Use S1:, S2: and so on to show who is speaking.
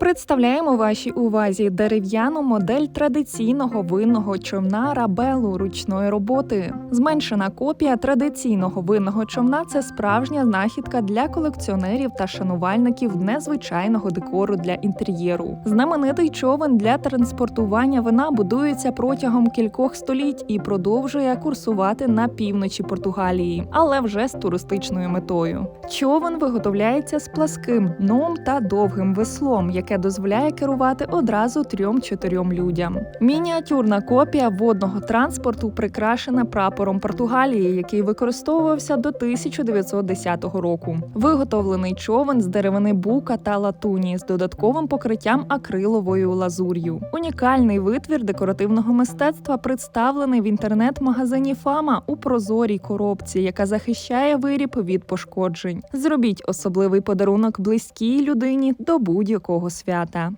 S1: Представляємо вашій увазі дерев'яну модель традиційного винного човна рабелу ручної роботи. Зменшена копія традиційного винного човна це справжня знахідка для колекціонерів та шанувальників незвичайного декору для інтер'єру. Знаменитий човен для транспортування вина будується протягом кількох століть і продовжує курсувати на півночі Португалії, але вже з туристичною метою. Човен виготовляється з пласким дном та довгим веслом, яке дозволяє керувати одразу трьом-чотирьом людям. Мініатюрна копія водного транспорту прикрашена прапором Португалії, який використовувався до 1910 року. Виготовлений човен з деревини бука та латуні з додатковим покриттям акриловою лазур'ю. Унікальний витвір декоративного мистецтва представлений в інтернет-магазині Фама у прозорій коробці, яка захищає виріб від пошкоджень. Зробіть особливий подарунок близькій людині до будь-якого свята.